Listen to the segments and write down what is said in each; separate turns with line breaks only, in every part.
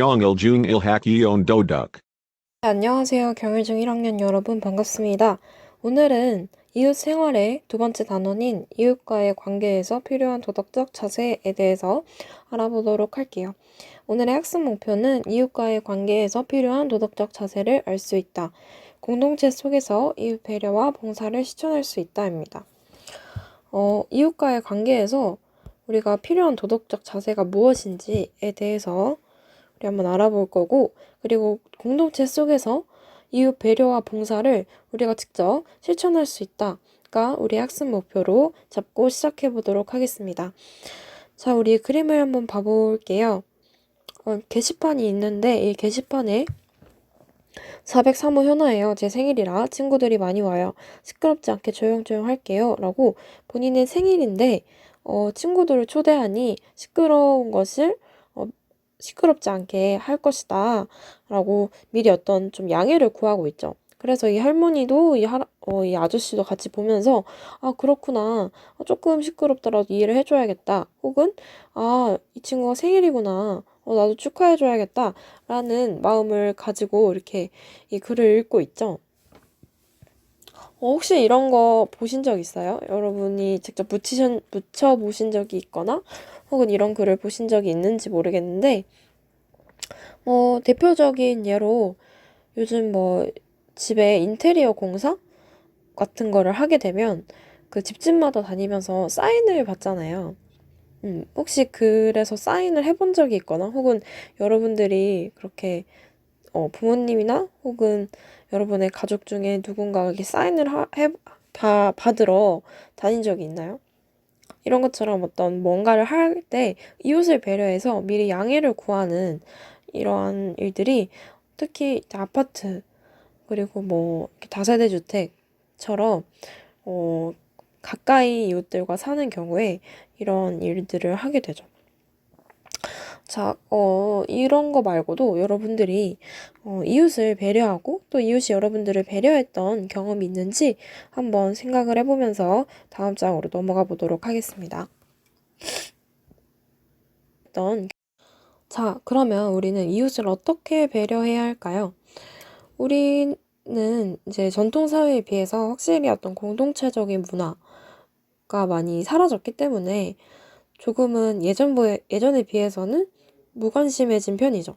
Kyongil Jung.
네, 안녕하세요. 경일중 1학년 여러분 반갑습니다. 오늘은 이웃 생활의 두 번째 단원인 이웃과의 관계에서 필요한 도덕적 자세에 대해서 알아보도록 할게요. 오늘의 학습 목표는 이웃과의 관계에서 필요한 도덕적 자세를 알 수 있다. 공동체 속에서 이웃 배려와 봉사를 실천할 수 있다입니다. 어, 이웃과의 관계에서 우리가 필요한 도덕적 자세가 무엇인지에 대해서 한번 알아볼 거고, 그리고 공동체 속에서 이웃 배려와 봉사를 우리가 직접 실천할 수 있다 가 우리 학습 목표로 잡고 시작해 보도록 하겠습니다. 자, 우리 그림을 한번 봐볼게요. 어, 게시판이 있는데 이 게시판에 403호 현아예요. 제 생일이라 친구들이 많이 와요. 시끄럽지 않게 조용조용 할게요. 라고 본인의 생일인데 어, 친구들을 초대하니 시끄러운 것을 어, 시끄럽지 않게 할 것이다. 라고 미리 어떤 좀 양해를 구하고 있죠. 그래서 이 할머니도 이, 하, 어, 이 아저씨도 같이 보면서 아 그렇구나 아, 조금 시끄럽더라도 이해를 해줘야겠다 혹은 아 이 친구가 생일이구나 어, 나도 축하해줘야겠다 라는 마음을 가지고 이렇게 이 글을 읽고 있죠. 어, 혹시 이런 거 보신 적 있어요? 여러분이 직접 붙이신, 붙여보신 적이 있거나 혹은 이런 글을 보신 적이 있는지 모르겠는데 뭐 대표적인 예로 요즘 뭐 집에 인테리어 공사 같은 거를 하게 되면 그 집집마다 다니면서 사인을 받잖아요. 음, 혹시 그래서 사인을 해본 적이 있거나 혹은 여러분들이 그렇게 어, 부모님이나 혹은 여러분의 가족 중에 누군가 이렇게 사인을 하, 해, 다 받으러 다닌 적이 있나요? 이런 것처럼 어떤 뭔가를 할 때 이웃을 배려해서 미리 양해를 구하는 이러한 일들이 특히 아파트 그리고 뭐 다세대 주택처럼 어, 가까이 이웃들과 사는 경우에 이런 일들을 하게 되죠. 자, 어, 이런 거 말고도 여러분들이 어, 이웃을 배려하고 또 이웃이 여러분들을 배려했던 경험이 있는지 한번 생각을 해보면서 다음 장으로 넘어가 보도록 하겠습니다. 자, 그러면 우리는 이웃을 어떻게 배려해야 할까요? 우리는 이제 전통 사회에 비해서 확실히 어떤 공동체적인 문화가 많이 사라졌기 때문에 조금은 예전에 비해서는 무관심해진 편이죠.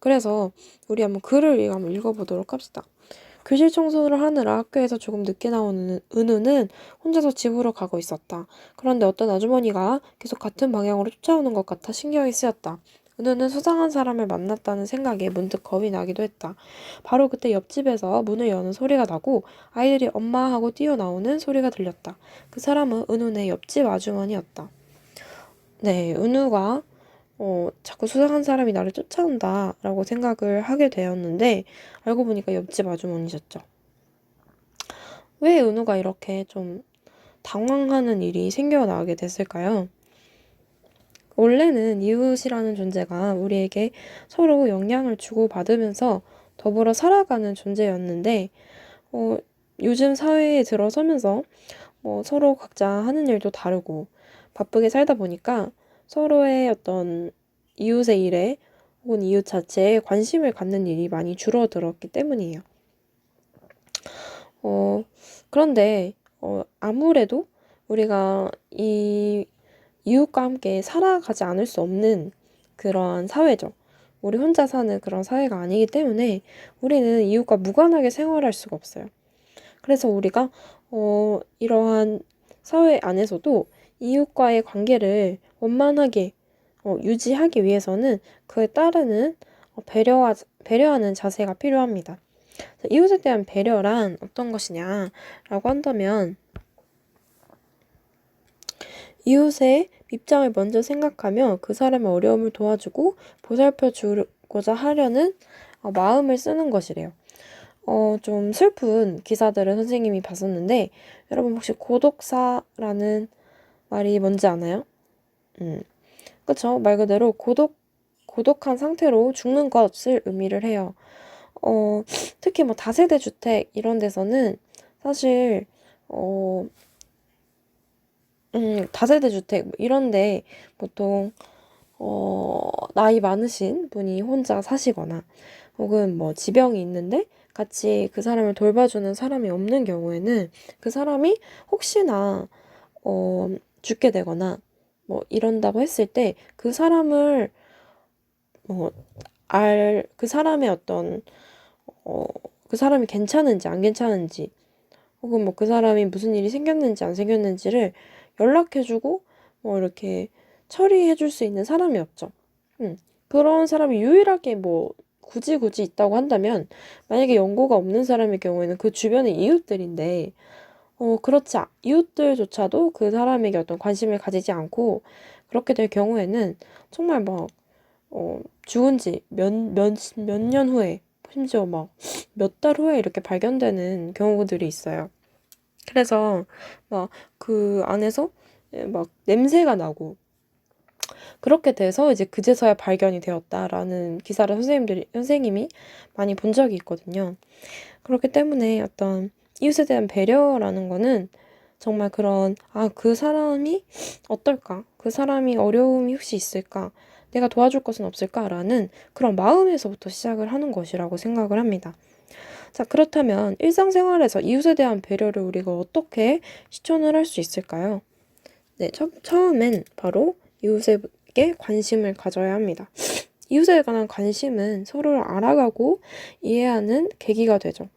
그래서 우리 한번 글을 한번 읽어보도록 합시다. 교실 청소를 하느라 학교에서 조금 늦게 나오는 은우는 혼자서 집으로 가고 있었다. 그런데 어떤 아주머니가 계속 같은 방향으로 쫓아오는 것 같아 신경이 쓰였다. 은우는 수상한 사람을 만났다는 생각에 문득 겁이 나기도 했다. 바로 그때 옆집에서 문을 여는 소리가 나고 아이들이 엄마 하고 뛰어나오는 소리가 들렸다. 그 사람은 은우네 옆집 아주머니였다. 네, 은우가 어, 자꾸 수상한 사람이 나를 쫓아온다 라고 생각을 하게 되었는데 알고 보니까 옆집 아주머니셨죠. 왜 은우가 이렇게 좀 당황하는 일이 생겨나게 됐을까요? 원래는 이웃이라는 존재가 우리에게 서로 영향을 주고받으면서 더불어 살아가는 존재였는데 어, 요즘 사회에 들어서면서 뭐 서로 각자 하는 일도 다르고 바쁘게 살다 보니까 서로의 어떤 이웃의 일에 혹은 이웃 자체에 관심을 갖는 일이 많이 줄어들었기 때문이에요. 어, 그런데 어, 아무래도 우리가 이 이웃과 함께 살아가지 않을 수 없는 그러한 사회죠. 우리 혼자 사는 그런 사회가 아니기 때문에 우리는 이웃과 무관하게 생활할 수가 없어요. 그래서 우리가 어, 이러한 사회 안에서도 이웃과의 관계를 원만하게 어, 유지하기 위해서는 그에 따르는 어, 배려하, 배려하는 자세가 필요합니다. 이웃에 대한 배려란 어떤 것이냐라고 한다면 이웃의 입장을 먼저 생각하며 그 사람의 어려움을 도와주고 보살펴 주고자 하려는 어, 마음을 쓰는 것이래요. 어, 좀 슬픈 기사들을 선생님이 봤었는데 여러분 혹시 고독사라는 말이 뭔지 아나요? 음. 그쵸. 말 그대로 고독, 고독한 상태로 죽는 것을 의미를 해요. 어, 특히 뭐 다세대 주택 이런 데서는 사실, 어, 음, 다세대 주택 뭐 이런데 보통, 어, 나이 많으신 분이 혼자 사시거나 혹은 뭐 지병이 있는데 같이 그 사람을 돌봐주는 사람이 없는 경우에는 그 사람이 혹시나 어, 죽게 되거나 뭐 이런다고 했을 때 그 사람을 뭐 알 그 사람의 어떤 어, 그 사람이 괜찮은지 안 괜찮은지 혹은 뭐 그 사람이 무슨 일이 생겼는지 안 생겼는지를 연락해주고 뭐 이렇게 처리해줄 수 있는 사람이 없죠. 음, 그런 사람이 유일하게 뭐 굳이 굳이 있다고 한다면 만약에 연고가 없는 사람의 경우에는 그 주변의 이웃들인데 어, 그렇지 아- 이웃들조차도 그 사람에게 어떤 관심을 가지지 않고 그렇게 될 경우에는 정말 막 어, 죽은 지 몇, 몇, 몇 년 후에 심지어 막 몇 달 후에 이렇게 발견되는 경우들이 있어요. 그래서 막 그 안에서 예, 막 냄새가 나고 그렇게 돼서 이제 그제서야 발견이 되었다라는 기사를 선생님들이 선생님이 많이 본 적이 있거든요. 그렇기 때문에 어떤 이웃에 대한 배려라는 거는 정말 그런 아, 그 사람이 어떨까? 그 사람이 어려움이 혹시 있을까? 내가 도와줄 것은 없을까 라는 그런 마음에서부터 시작을 하는 것이라고 생각을 합니다. 자, 그렇다면 일상생활에서 이웃에 대한 배려를 우리가 어떻게 실천을 할 수 있을까요? 네, 처, 처음엔 바로 이웃에게 관심을 가져야 합니다. 이웃에 관한 관심은 서로를 알아가고 이해하는 계기가 되죠.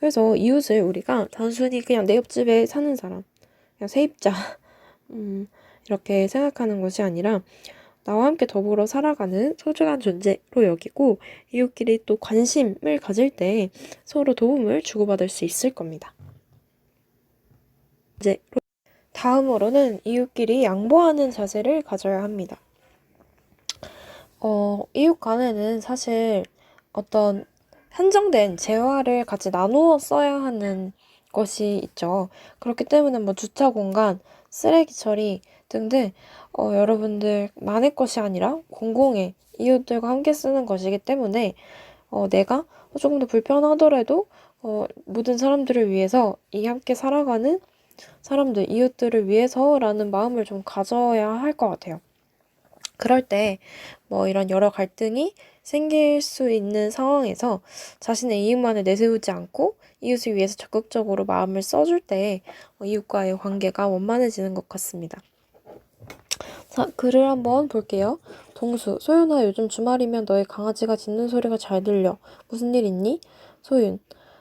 그래서 이웃을 우리가 단순히 그냥 내 옆집에 사는 사람, 그냥 세입자, 음, 이렇게 생각하는 것이 아니라 나와 함께 더불어 살아가는 소중한 존재로 여기고 이웃끼리 또 관심을 가질 때 서로 도움을 주고받을 수 있을 겁니다. 이제 다음으로는 이웃끼리 양보하는 자세를 가져야 합니다. 어, 이웃 간에는 사실 어떤 한정된 재화를 같이 나누어 써야 하는 것이 있죠. 그렇기 때문에 뭐 주차 공간, 쓰레기 처리 등등 어, 여러분들만의 것이 아니라 공공의 이웃들과 함께 쓰는 것이기 때문에 어, 내가 조금 더 불편하더라도 어, 모든 사람들을 위해서 이 함께 살아가는 사람들, 이웃들을 위해서라는 마음을 좀 가져야 할 것 같아요. 그럴 때 뭐 이런 여러 갈등이 생길 수 있는 상황에서 자신의 이익만을 내세우지 않고 이웃을 위해서 적극적으로 마음을 써줄 때 어, 이웃과의 관계가 원만해지는 것 같습니다. 자, 글을 한번 볼게요. 동수, 소윤아, 요즘 주말이면 너의 강아지가 짖는 소리가 잘 들려. 무슨 일 있니? 소윤,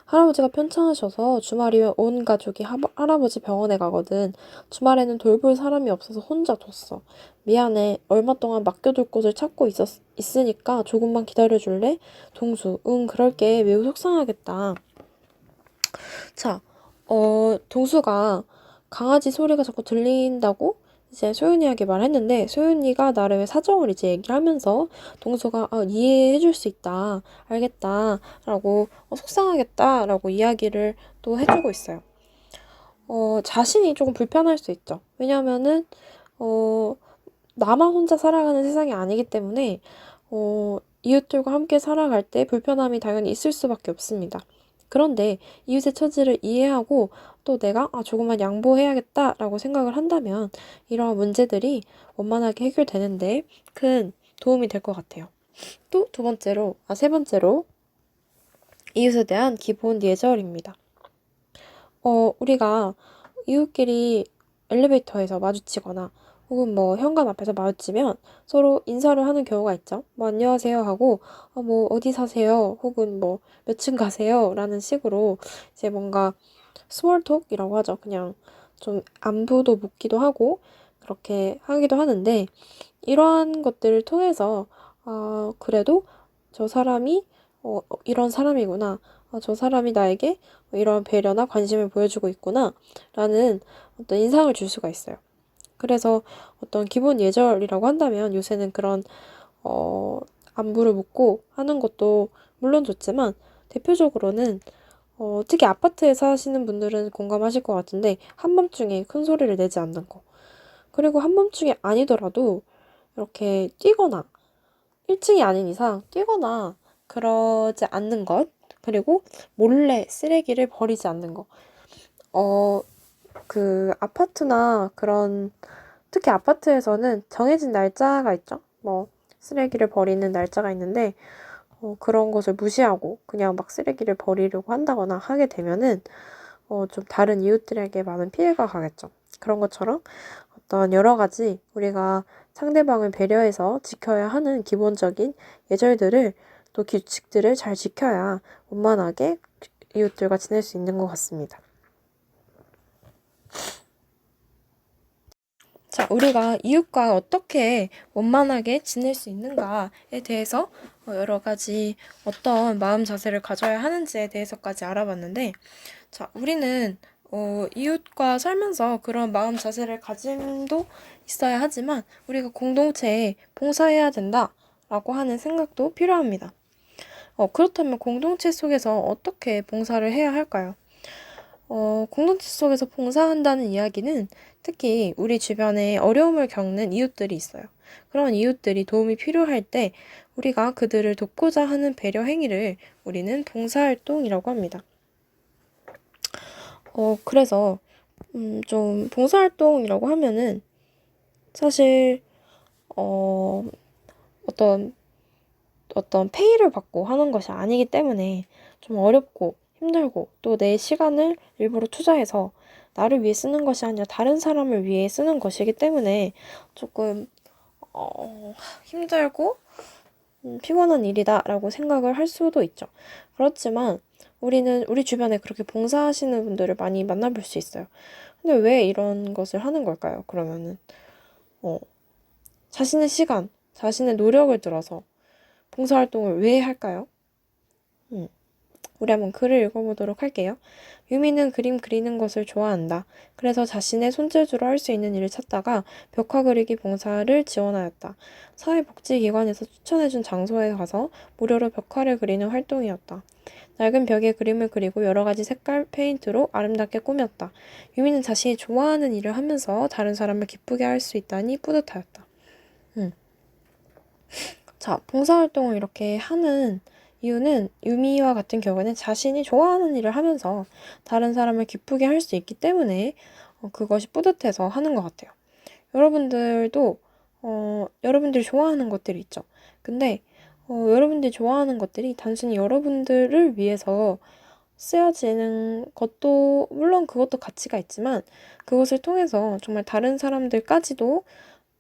할아버지가 편찮으셔서 주말이면 온 가족이 하, 할아버지 병원에 가거든. 주말에는 돌볼 사람이 없어서 혼자 뒀어. 미안해. 얼마 동안 맡겨둘 곳을 찾고 있었, 있으니까 조금만 기다려줄래? 동수, 응, 그럴게. 매우 속상하겠다. 자, 어, 동수가 강아지 소리가 자꾸 들린다고 이제 소윤이에게 말했는데 소윤이가 나름의 사정을 이제 얘기를 하면서 동수가 아, 이해해 줄 수 있다, 알겠다 라고 어, 속상하겠다 라고 이야기를 또 해주고 있어요. 어, 자신이 조금 불편할 수 있죠. 왜냐면은 어, 나만 혼자 살아가는 세상이 아니기 때문에 어, 이웃들과 함께 살아갈 때 불편함이 당연히 있을 수밖에 없습니다. 그런데 이웃의 처지를 이해하고 또 내가 아, 조금만 양보해야겠다라고 생각을 한다면 이러한 문제들이 원만하게 해결되는데 큰 도움이 될 것 같아요. 또 두 번째로, 아, 세 번째로 이웃에 대한 기본 예절입니다. 어, 우리가 이웃끼리 엘리베이터에서 마주치거나 혹은 뭐 현관 앞에서 마주치면 서로 인사를 하는 경우가 있죠. 뭐 안녕하세요 하고 어, 뭐 어디 사세요? 혹은 뭐 몇 층 가세요? 라는 식으로 이제 뭔가 스몰톡이라고 하죠. 그냥 좀 안부도 묻기도 하고 그렇게 하기도 하는데 이러한 것들을 통해서 아, 그래도 저 사람이 어, 어, 이런 사람이구나. 아, 저 사람이 나에게 이런 배려나 관심을 보여주고 있구나. 라는 어떤 인상을 줄 수가 있어요. 그래서 어떤 기본 예절이라고 한다면 요새는 그런 어, 안부를 묻고 하는 것도 물론 좋지만 대표적으로는 어, 특히 아파트에 사시는 분들은 공감하실 것 같은데 한밤중에 큰 소리를 내지 않는 거. 그리고 한밤중에 아니더라도 이렇게 뛰거나 1층이 아닌 이상 뛰거나 그러지 않는 것. 그리고 몰래 쓰레기를 버리지 않는 거. 어, 그 아파트나 그런 특히 아파트에서는 정해진 날짜가 있죠. 뭐 쓰레기를 버리는 날짜가 있는데 어, 그런 것을 무시하고 그냥 막 쓰레기를 버리려고 한다거나 하게 되면은 어, 좀 다른 이웃들에게 많은 피해가 가겠죠. 그런 것처럼 어떤 여러 가지 우리가 상대방을 배려해서 지켜야 하는 기본적인 예절들을 또 규칙들을 잘 지켜야 원만하게 이웃들과 지낼 수 있는 것 같습니다. 자, 우리가 이웃과 어떻게 원만하게 지낼 수 있는가에 대해서 어, 여러 가지 어떤 마음 자세를 가져야 하는지에 대해서까지 알아봤는데, 자, 우리는 어, 이웃과 살면서 그런 마음 자세를 가짐도 있어야 하지만 우리가 공동체에 봉사해야 된다라고 하는 생각도 필요합니다. 어, 그렇다면 공동체 속에서 어떻게 봉사를 해야 할까요? 어, 공동체 속에서 봉사한다는 이야기는 특히 우리 주변에 어려움을 겪는 이웃들이 있어요. 그런 이웃들이 도움이 필요할 때 우리가 그들을 돕고자 하는 배려 행위를 우리는 봉사활동이라고 합니다. 어, 그래서, 음, 좀 봉사활동이라고 하면은 사실, 어, 어떤, 어떤 페이를 받고 하는 것이 아니기 때문에 좀 어렵고 힘들고 또 내 시간을 일부러 투자해서 나를 위해 쓰는 것이 아니라 다른 사람을 위해 쓰는 것이기 때문에 조금 어, 힘들고 음, 피곤한 일이다라고 생각을 할 수도 있죠. 그렇지만 우리는 우리 주변에 그렇게 봉사하시는 분들을 많이 만나볼 수 있어요. 근데 왜 이런 것을 하는 걸까요? 그러면은 어, 자신의 시간, 자신의 노력을 들어서 봉사활동을 왜 할까요? 음. 우리 한번 글을 읽어보도록 할게요. 유미는 그림 그리는 것을 좋아한다. 그래서 자신의 손재주로 할 수 있는 일을 찾다가 벽화 그리기 봉사를 지원하였다. 사회복지기관에서 추천해준 장소에 가서 무료로 벽화를 그리는 활동이었다. 낡은 벽에 그림을 그리고 여러 가지 색깔 페인트로 아름답게 꾸몄다. 유미는 자신이 좋아하는 일을 하면서 다른 사람을 기쁘게 할 수 있다니 뿌듯하였다. 음. 자, 봉사활동을 이렇게 하는 이유는 유미와 같은 경우에는 자신이 좋아하는 일을 하면서 다른 사람을 기쁘게 할 수 있기 때문에 어, 그것이 뿌듯해서 하는 것 같아요. 여러분들도 어, 여러분들이 좋아하는 것들이 있죠. 근데 어, 여러분들이 좋아하는 것들이 단순히 여러분들을 위해서 쓰여지는 것도 물론 그것도 가치가 있지만 그것을 통해서 정말 다른 사람들까지도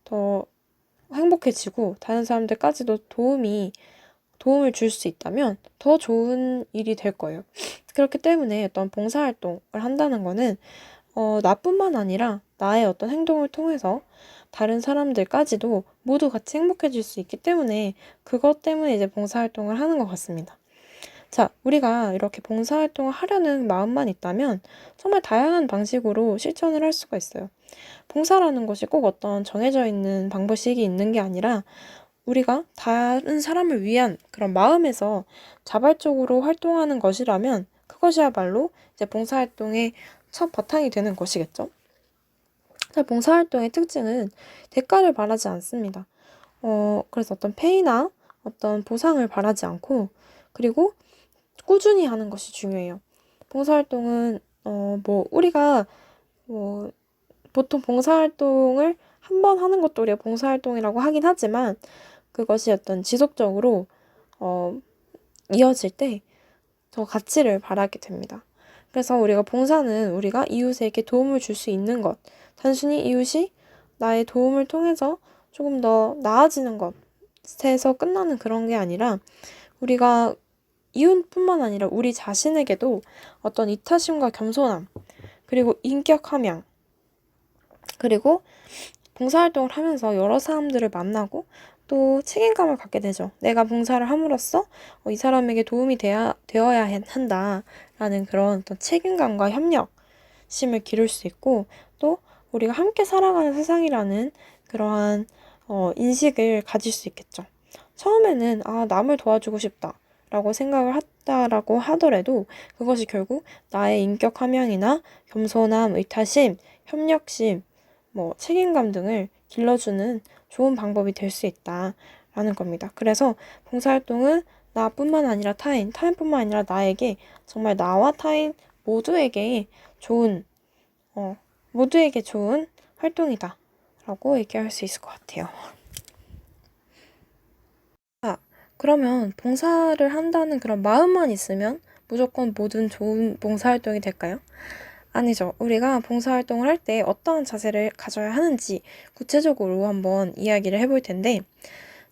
더 행복해지고 다른 사람들까지도 도움이 도움을 줄 수 있다면 더 좋은 일이 될 거예요. 그렇기 때문에 어떤 봉사활동을 한다는 거는 어, 나뿐만 아니라 나의 어떤 행동을 통해서 다른 사람들까지도 모두 같이 행복해질 수 있기 때문에 그것 때문에 이제 봉사활동을 하는 것 같습니다. 자, 우리가 이렇게 봉사활동을 하려는 마음만 있다면 정말 다양한 방식으로 실천을 할 수가 있어요. 봉사라는 것이 꼭 어떤 정해져 있는 방법식이 있는 게 아니라 우리가 다른 사람을 위한 그런 마음에서 자발적으로 활동하는 것이라면 그것이야말로 이제 봉사활동의 첫 바탕이 되는 것이겠죠. 자, 봉사활동의 특징은 대가를 바라지 않습니다. 어, 그래서 어떤 페이나 어떤 보상을 바라지 않고 그리고 꾸준히 하는 것이 중요해요. 봉사활동은 어, 뭐 우리가 뭐 보통 봉사활동을 한 번 하는 것도 우리가 봉사활동이라고 하긴 하지만 그것이 어떤 지속적으로 어, 이어질 때 더 가치를 바라게 됩니다. 그래서 우리가 봉사는 우리가 이웃에게 도움을 줄 수 있는 것, 단순히 이웃이 나의 도움을 통해서 조금 더 나아지는 것에서 끝나는 그런 게 아니라 우리가 이웃뿐만 아니라 우리 자신에게도 어떤 이타심과 겸손함, 그리고 인격 함양, 그리고 봉사활동을 하면서 여러 사람들을 만나고 또 책임감을 갖게 되죠. 내가 봉사를 함으로써 어, 이 사람에게 도움이 되어, 되어야 한다라는 그런 어떤 책임감과 협력심을 기를 수 있고 또 우리가 함께 살아가는 세상이라는 그러한 어, 인식을 가질 수 있겠죠. 처음에는 아 남을 도와주고 싶다 라고 생각을 했다라고 하더라도 그것이 결국 나의 인격 함양이나 겸손함, 의타심, 협력심, 뭐 책임감 등을 길러주는 좋은 방법이 될 수 있다라는 겁니다. 그래서 봉사활동은 나뿐만 아니라 타인, 타인뿐만 아니라 나에게 정말 나와 타인 모두에게 좋은, 어, 모두에게 좋은 활동이다. 라고 얘기할 수 있을 것 같아요. 그러면 봉사를 한다는 그런 마음만 있으면 무조건 모든 좋은 봉사활동이 될까요? 아니죠. 우리가 봉사활동을 할 때 어떠한 자세를 가져야 하는지 구체적으로 한번 이야기를 해볼 텐데,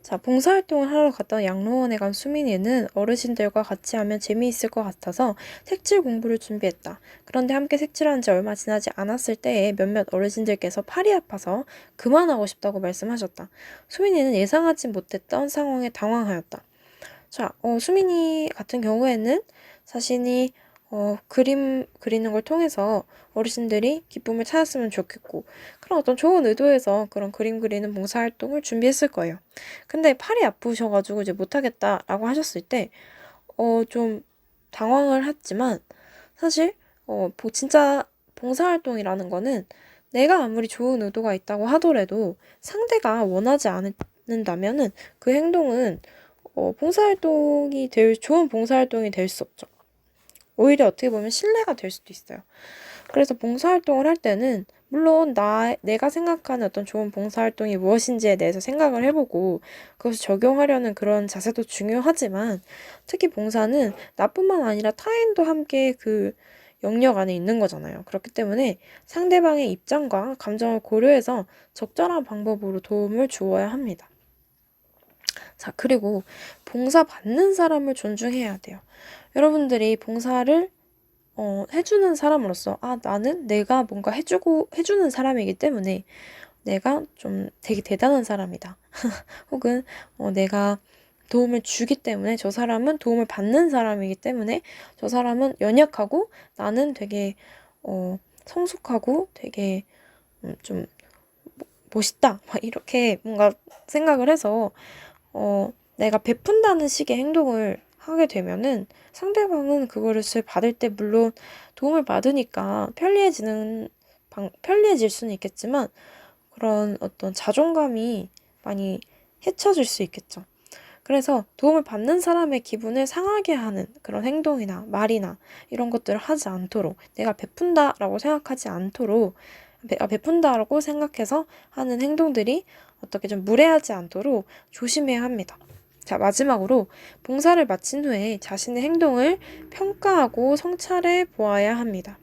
자, 봉사활동을 하러 갔던 양로원에 간 수민이는 어르신들과 같이 하면 재미있을 것 같아서 색칠 공부를 준비했다. 그런데 함께 색칠한 지 얼마 지나지 않았을 때에 몇몇 어르신들께서 팔이 아파서 그만하고 싶다고 말씀하셨다. 수민이는 예상하지 못했던 상황에 당황하였다. 자, 어, 수민이 같은 경우에는 자신이 어, 그림 그리는 걸 통해서 어르신들이 기쁨을 찾았으면 좋겠고, 그런 어떤 좋은 의도에서 그런 그림 그리는 봉사활동을 준비했을 거예요. 근데 팔이 아프셔가지고 이제 못하겠다라고 하셨을 때, 어, 좀 당황을 했지만, 사실, 어, 보- 진짜 봉사활동이라는 거는 내가 아무리 좋은 의도가 있다고 하더라도 상대가 원하지 않는다면은 그 행동은 어, 봉사활동이 될, 좋은 봉사활동이 될 수 없죠. 오히려 어떻게 보면 신뢰가 될 수도 있어요. 그래서 봉사활동을 할 때는 물론 나 내가 생각하는 어떤 좋은 봉사활동이 무엇인지에 대해서 생각을 해보고 그것을 적용하려는 그런 자세도 중요하지만 특히 봉사는 나뿐만 아니라 타인도 함께 그 영역 안에 있는 거잖아요. 그렇기 때문에 상대방의 입장과 감정을 고려해서 적절한 방법으로 도움을 주어야 합니다. 자, 그리고 봉사 받는 사람을 존중해야 돼요. 여러분들이 봉사를 어, 해주는 사람으로서, 아, 나는 내가 뭔가 해주고, 해주는 사람이기 때문에 내가 좀 되게 대단한 사람이다. 혹은, 어, 내가 도움을 주기 때문에 저 사람은 도움을 받는 사람이기 때문에 저 사람은 연약하고 나는 되게, 어, 성숙하고 되게, 음, 좀 멋있다. 막 이렇게 뭔가 생각을 해서, 어, 내가 베푼다는 식의 행동을 하게 되면은 상대방은 그거를 받을 때 물론 도움을 받으니까 편리해지는 방, 편리해질 수는 있겠지만 그런 어떤 자존감이 많이 해쳐질 수 있겠죠. 그래서 도움을 받는 사람의 기분을 상하게 하는 그런 행동이나 말이나 이런 것들을 하지 않도록 내가 베푼다라고 생각하지 않도록 배- 아, 베푼다라고 생각해서 하는 행동들이 어떻게 좀 무례하지 않도록 조심해야 합니다. 자, 마지막으로 봉사를 마친 후에 자신의 행동을 평가하고 성찰해 보아야 합니다.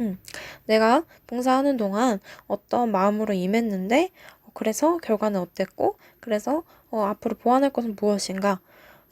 음, 내가 봉사하는 동안 어떤 마음으로 임했는데, 어, 그래서 결과는 어땠고, 그래서 어, 앞으로 보완할 것은 무엇인가?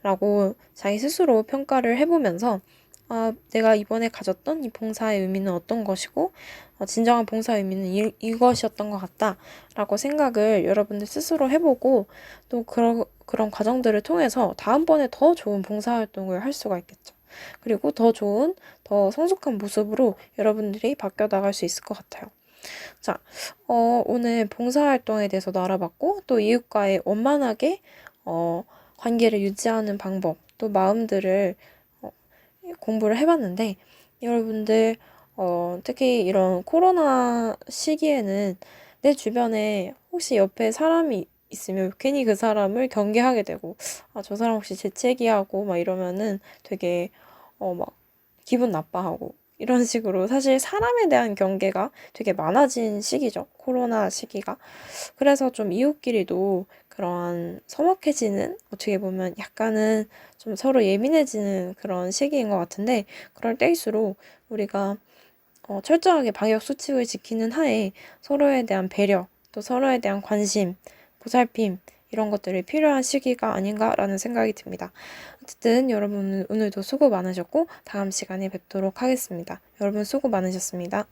라고 자기 스스로 평가를 해보면서, 아, 내가 이번에 가졌던 이 봉사의 의미는 어떤 것이고, 어, 진정한 봉사의 의미는 이, 이것이었던 것 같다. 라고 생각을 여러분들 스스로 해보고, 또 그런, 그런 과정들을 통해서 다음번에 더 좋은 봉사활동을 할 수가 있겠죠. 그리고 더 좋은, 더 성숙한 모습으로 여러분들이 바뀌어 나갈 수 있을 것 같아요. 자, 어, 오늘 봉사활동에 대해서도 알아봤고, 또 이웃과의 원만하게, 어, 관계를 유지하는 방법, 또 마음들을 어, 공부를 해봤는데, 여러분들, 어, 특히 이런 코로나 시기에는 내 주변에 혹시 옆에 사람이 있으면 괜히 그 사람을 경계하게 되고, 아, 저 사람 혹시 재채기하고 막 이러면은 되게, 어, 막 기분 나빠하고, 이런 식으로 사실 사람에 대한 경계가 되게 많아진 시기죠. 코로나 시기가. 그래서 좀 이웃끼리도 그러한 서먹해지는, 어떻게 보면 약간은 좀 서로 예민해지는 그런 시기인 것 같은데, 그럴 때일수록 우리가 어, 철저하게 방역 수칙을 지키는 하에 서로에 대한 배려, 또 서로에 대한 관심, 보살핌, 이런 것들이 필요한 시기가 아닌가라는 생각이 듭니다. 어쨌든 여러분 오늘도 수고 많으셨고 다음 시간에 뵙도록 하겠습니다. 여러분 수고 많으셨습니다.